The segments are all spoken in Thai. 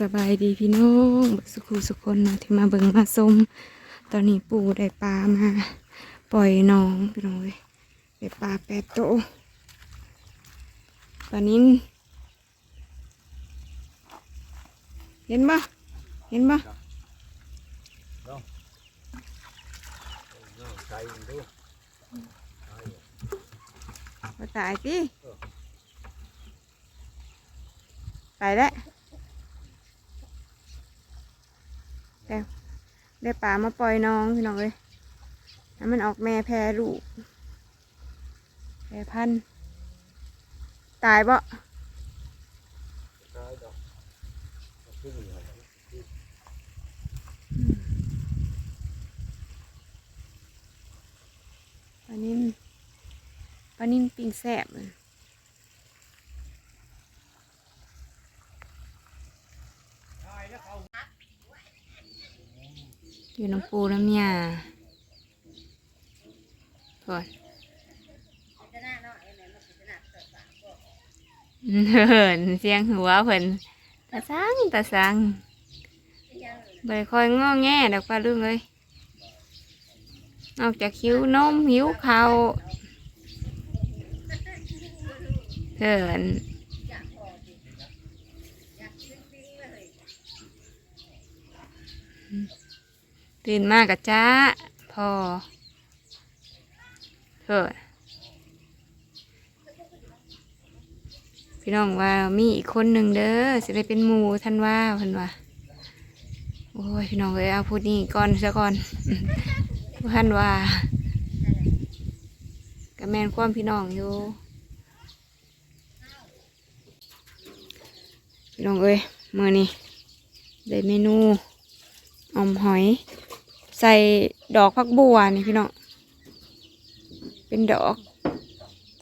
สบายดีพี่น้องเบิกสุขุสุคนเนาะที่มาเบิ่งมาชมตอนนี้ปู่ได้ปลามา ปล่อยน้องพี่น้องเลยได้ปลาแปดโตวปลานินเห็นปะเห็นปะใส่ดูมาตายสิไปแล้ว แล้วได้ปลามาปล่อยน้องพี่น้องเลยให้มันออกแม่แพรลูกแพรพันธุ์ตายบ่ใส่ดอกขึ้นอยู่ครับปลานิ่มปลานิ่มปิ้งแซ่บเลย อยู่น้ำปูน้ำยาก่อนเหินเสียงหัวเพิ่นตาสังตาสังใบคอยงอแง่ดอกปลาลุงเลยนอกจากหิวนมหิวข้าวเกิน ตื่นมากกับจ้า พอเถิดพี่น้องว่ามีอีกคนหนึ่งเด้อสิได้เป็นหมูท่านว่าเพันว่าโอ้ยพี่น้องเอ้ยเอาพูดนี่ก่อนซะก่อนท่านว่าก็แมนความพี่น้องอยู่พี่น้องเอ้ยมือนี้ได้เมนูออมหอย ใส่ดอกพักบัวนี่พี่น้องเป็นดอก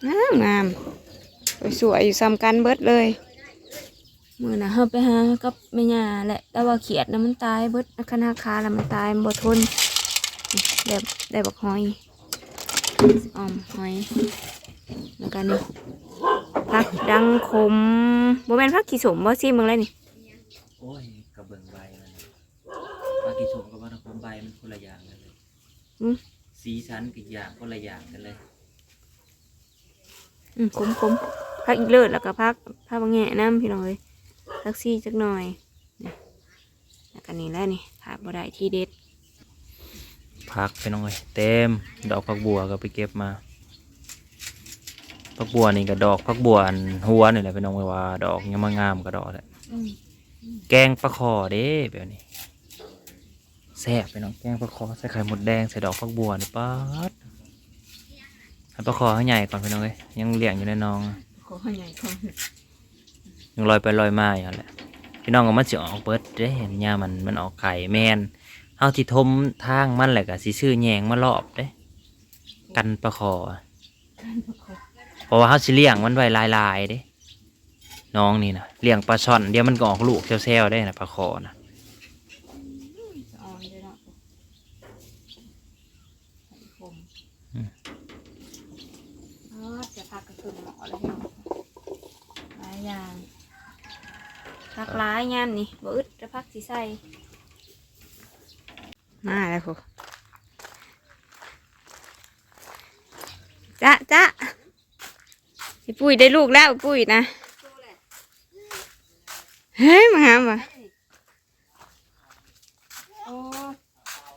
งามงามสวยๆอยู่ซ้ำกันเบิดเลยมือนะเฮาไปหากับแม่ย่าแหละแต่ว่าเขียดนะมันตายเบิดคณะคาแล้วมันตายมันบ่ทนได้ได้บักหอยออมหอยแล้วกันนี่ผักดังขมบ่แม่นผักขี้สมบ่ซิมึงเลยนี่โอ้ยกระเบื้องใบมันปลากีชมกั บปลาตะโขมใบมันคนละอย่างกันเลยอืม สีสันกับอย่างคนละอย่างกันเลยอืมขมขมผักอีกเลิศแล้วก็ผักผักบางแง่น้ำพี่น้องเลยผักซี่จักหน่อยนี่แล้วกันนี่แหล้วนี่ขาดบ่ได้ที่เด็ดพักไปน้องเลยเต็ม ดอกผักบัวก็ไปเก็บมาผักบัวนี่ก็ดอกผักบัวอันหัวนี่แหละไปน้องเลยว่า ดอกยังมางามก็ดอกแหละแกงปลาคอเด้แบบนี้แซ่บไปน้องแกงปลาคอใส่ไข่มดแดงใส่ดอกผักบัวนี่ป๊าดให้ปลาคอให้ใหญ่ก่อนไปน้องเลยยังเลี้ยงอยู่ในน้องขอใหญ่ของยังลอยไปลอยมาอย่างนั้นแหละพี่น้องก็มันสิออกเบิดได้เห็นยามันมันออกไข่แมนเฮาที่ทมทางมันแหละก็สิซื้อแยงมารอบเด้ กันประคอเพราะว่าเฮาสิเลี้ยงมันไว้ลายๆเด้ น้องนี่นะเลี้ยงปลาช่อนเดี๋ยวมันก็ออกลูกแซวๆได้นะปลาคอนะจะอ่อนด้วยเนาะขมอ๋อจะพักกระสุนหมอเลยพี่น้องหลายอย่าง พักหลายยามนี่บ่อึดจะพักสีใส่มาแล้วครูจ้าจ้าสิปุ้ยได้ลูกแล้วปุ้ยนะ เฮ้ยมาหามา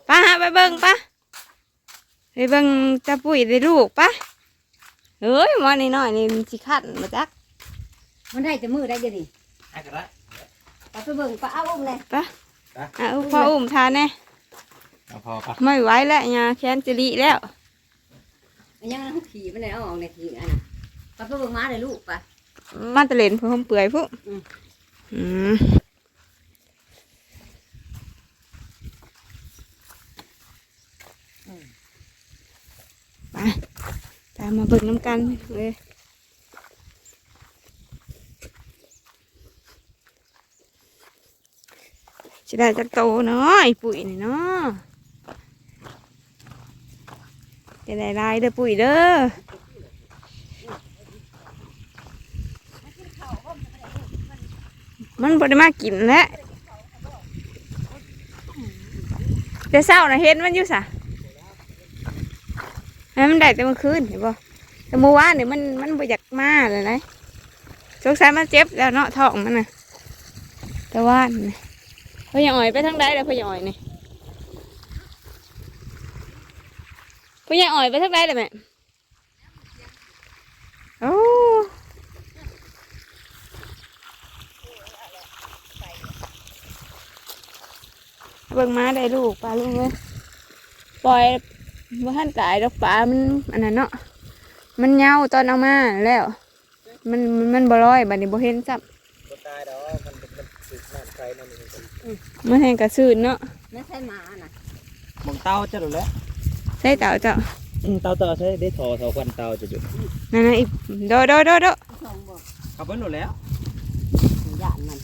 ป้าหาไปเบิ่งป้าไปเบิ่งจะปุ้ยได้ลูกป้าเฮ้ยหมอนี่น้อยนี่มันสิขัดมาจักมันได้จะมือได้ยังนี่ปไปเบิ่งปลาเอาอุ้มเลยป้าอะเอาพ่ออุ้มทานแน่เอาพอปะไม่ไหวแล้วยาแค้นจะรีแล้วอันยังมันขี่มันได้เอาออกเลยขี่อันน่ะปไปเบิ่งม้าเลยลูกปะมันตะเลนเพื่อมเปื่อยพวกอืมอืมไปตามมาเบิ่งน้ำกันเลย ได้จักโตเนาะไอ้ปุ๋ยนี่เนาะจะได้ลายเด้อปุ๋ยเด้อมันได้มากินแล้วแต่เศร้านะเห็นมันอยู่สะมันได้แต่เมื่อคืนเห็นบ่แต่เมื่อวานเนี่ยมันมันบ่อยากมาเลยนะสงสัยมันเจ็บแล้วเนาะท้องมันนะแต่ว่าน พอย่อยไปทางใดแล้วพอย่อยนี่พอย่อยไปทางใดเลยแม่โอ้เบิ่งมาได้ลูกปลาลูกเลยปล่อยว่าท่านตายดอกปลามันอันนั้นเนาะมันเหงาตอนเอามาแล้ว มันมันบ่ร้อยบัดนี้บ่เห็นจับบ่ตายดอก มันเป็นมันสึกน้ำไฟนั่นเองมันแห้งกระสืนเนาะไม่ใช่หมาน่ะมองเต้าจะรู้แล้วใส่เต่าเจ้าเต้าเต้าใช้ได้ทอทอควันเต้าจะอยู่นั่นน่ะอีโดโดโดโดสองบอกขับไปหมดแล้วหยาดมัน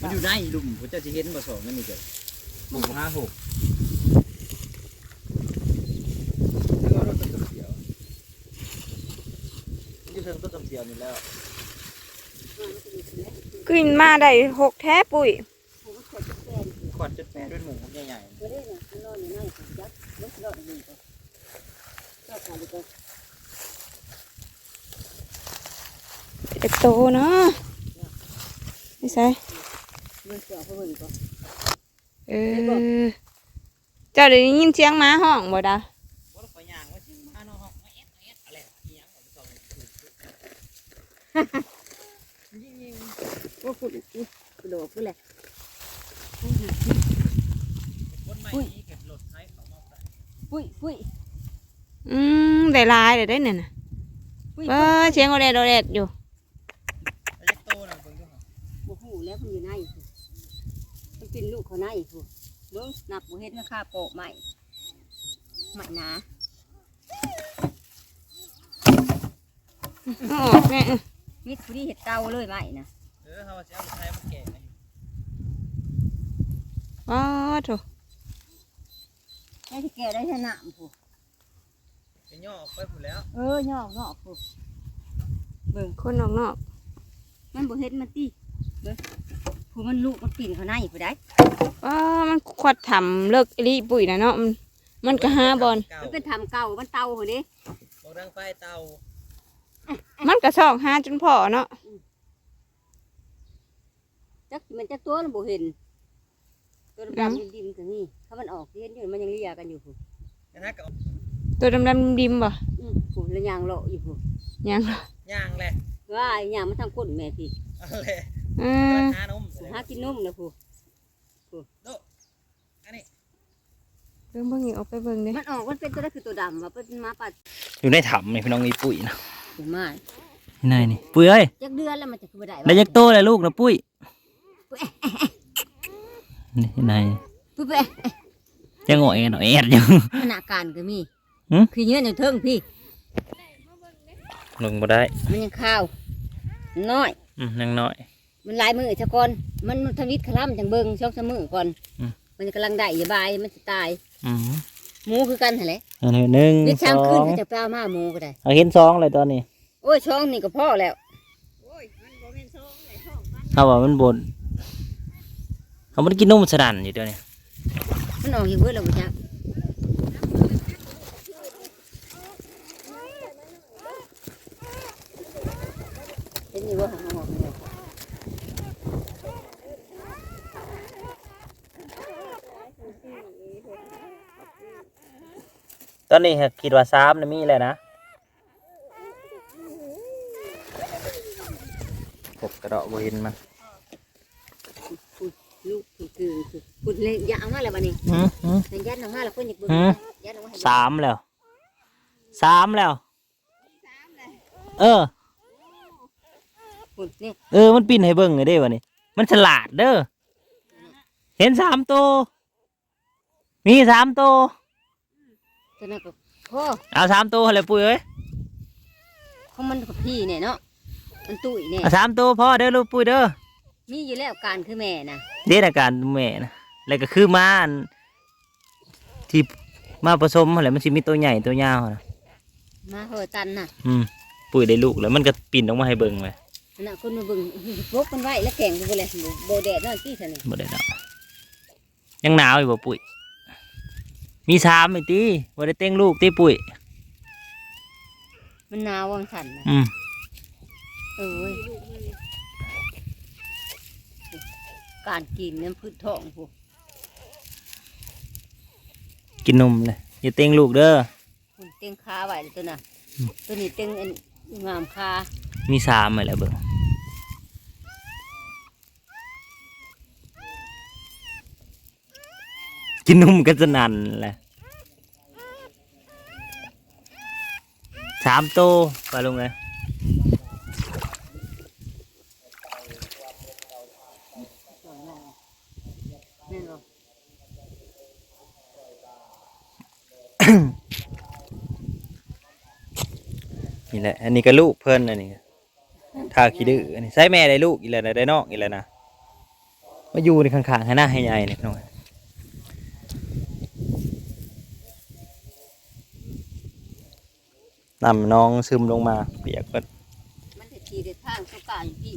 มันอยู่ในดุมผมจะจะเห็นบ่สองนั่นนี่เกิดบุกห้าหกแล้วก็รถต้นเสียวอยู่เทิงต้นเสียวนี่แล้ว ขึ้นมาได้หกแท้ปุ๋ยขอดจุดแปดด้วยหมูใหญ่ตัวนี้น่ะมันนอนอยู่ในของยักษ์รถรถนี่ก็ก็ขาดีก็เอ็ดโตเนาะไม่ใช่เมื่อเสือเพิ่นก็เออเจ้าได้ยินเสียงหมาห้องบ่ดาๆว่าเราไปย่าง ว่าชิมาเนาะมาเอ็ดเอ็ดอะไรอีหยังของสองว่าฝุ่นอีกกระโดดพุ่นแหละคนใหม่นี่เก็บรถไถเขามาใส่ปุ้ยปุ้ยอืมได้ลายเลยได้เนี่ยนะเออเสียงโอเดดโอเดดอยู่แล้วยักโตนะบิ่งดูหาบ่ฮู้แล้วมันอยู่ในพุ่นมันเป็นลูกเขาในพุ่นเบิ่งนับบ่เฮ็ดราคาโปะใหม่ใหม่นาอ๋อแม่มิดผู้ที่เฮ็ดเก่าเลยใหม่นะ ออเฮาว่าสิเอาไปใช้มันแก่ไหมอ๋อโถให้ที่แก่ได้ชนะพุ่นจะย่อออกไปพุ่นแล้วเออยอกยอกพุ่นเบิ่งคนนอกนอกมันบ่เฮ็ดมันติเบิ่งผู้มันลูกมันปีนเขาในผู้ใดอ๋อมันควัดทำเลิกอีหลีปุ๋ยนะเนาะมันมันก็หาบอลเก่ามันเป็นทำเก่ามันเตาหั่นเด้บอกดังไฟเตามันก็ซอกหาจนพอเนาะ จักมันจักตัวมันบ่เห็นตัวดำๆดิมๆก็นี่ถ้ามันออกเห็นอยู่มันยังเลียกันอยู่พุ่นนะฮะก็ตัวดำๆดิมๆบ่อือพุ่นแล้วยางเลาะอยู่พุ่นยังย่างแหละว่าไอ้ยางมันทางก้นแม่พี่เอาแหละอืมหานมหากินนมนะพุ่นอันนี้เบิ่งเบิ่งอีกออกไปเบิ่งเด้มันออกมันเป็นตัวนั้นคือตัวดำว่าเป็นหมาปัดอยู่ในถ้ำนี่พี่น้องอีปุ้ยนะเดี๋ยวมานี่นายนี่ ปุ้ยเอ้ยจักเดือนแล้วมันจะคือบ่ได้วะ ได้ยักโตเลยลูกนะปุ้ย นี่นายปุ๊บไปยังงอแอนแอดอยู่ ขนาดการก็มีหึ คือเยือนอยู่เทิงพี่ ลงมาได้มันยังข้าว น้อย อืมยังน้อย มันหลายมือชะก่อนมันทวิตคล่ำจังเบิงช่องสามมือก่อน อืม มันกำลังได้อย่าบายมันจะตาย อืมหมูคือกันหั่นแหละอันนี้หนึ่งเด็กสช้างอขึ้นงเขาจะไปเอามาหมูก็ได้ เอาเห็นสองเลยตอนนี้โอ้ยช่องนี่ก็พ่อแล้วเขาว่ามันบน เขามันกินนมสนั่นอยู่เดี๋ยวนี้มันออกอยู่เพื่อเราจักเห็นอยู่ว่าหางออกอยู่ตอนนี้คิดว่าสามนะมีเลยนะกบกระเดาะบเห็นมัน ลูกคือคือคือคุณเลยยาเอามาแล้วบัดนี้อืมอืม แต่ยันเอามาแล้วคนอยากเบิ่งหือยันเอามาให้สามแล้วสามแล้ว เออ คุณนี่เออ มันปีนให้เบิ่งเลยเด้วะนี่ มันฉลาดเด้อ เห็นสามตัว มีสามตัว ตัวนั้นก็พ่อเอาสามตัวเลยปุ้ยเอ้ย ของมันกับพี่เนี่ยเนาะมันตุ้ยเนี่ยเอาสามตัวพ่อเด้อลูกปุ้ยเด้อ มีอยู่แล้วการคือแม่นะเด่นอาการแม่นะแล้วก็คือมาอันที่มาผสมอะไรมันสิมีตัวใหญ่ตัวยาวนะมาเฮอตันน่ะอืมปุ้ยได้ลูกแล้วมันก็ปีนออกมาให้เบิ่งเลยนั่นน่ะคนมาเบิ่งพกมันไว้แล้วแข่งกันไปเลยโบแดดนั่นที่สันนี่บ่ได้ดอกยังหนาวอยู่บ่ปุ๋ยมีสามไอ้ตีบ่ได้เต้งลูกตีปุ๋ยมันหนาววังสันนะอืมเอ้ย การกินน้ำพืชท้องพวกกินนมเลยอย่าเต้งลูกเด้อมันเต็งขาไว้เลยตัวน่ะตัวนี้เต็งอันงามขามีสามเลยแหละเบิ่งกินนมกันสนั่นแหละสามโตวไปลงเลย นี่แหละ อันนี้ก็ลูกเพิ่นอันนี้ถ้าขี้ดื้ออันนี้ใส่แม่ได้ลูกอีแล้วนะได้นอกอีแล้วนะมาอยู่ในข้างๆให้หน้าให้ใหญ่เนี่พี่น้องนำน้องซึมลงมาเปียกเบิดมันจะขี่เด็ดทางสุกายพี่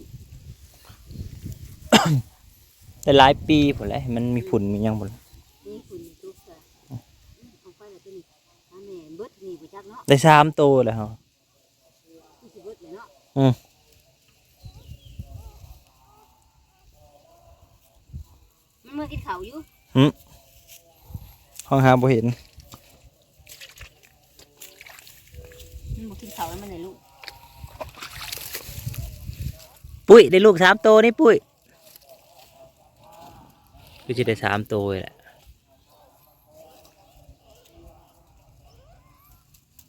ได้หลายปีผลแล้วมันมีผุนมีหยังผลนี่คุณตุ๊กตาเอาไปแล้วตัวนี้อันนี้เบิดนี่ไปจักเนาะได้สามโตวแล้วเหรอนี่สิเบิดเลยเนาะอืมมันมากินข้าวอยู่ห้องหาบ่เห็นมันมากินข้าวแล้วมันไหนลูก ปุ้ยได้ลูกสามโตวนี่ปุ้ย ก็จะได้สามโตวเลยแหละ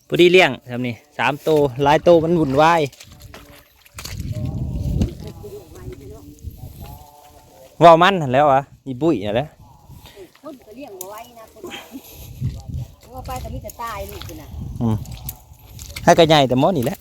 พอดีเลี้ยงทำนี่สามโตวหลายโตวมันวุ่นวายเว่ามันหั่นแหล้วอะอีปุ้ยน่ะแหล้วคนก็เลี้ยงบ่ไหว้นะคนว่าไปก็มีแต่ตายลูกนี่นะให้กระใหญ่แต่หมอนี่แหละ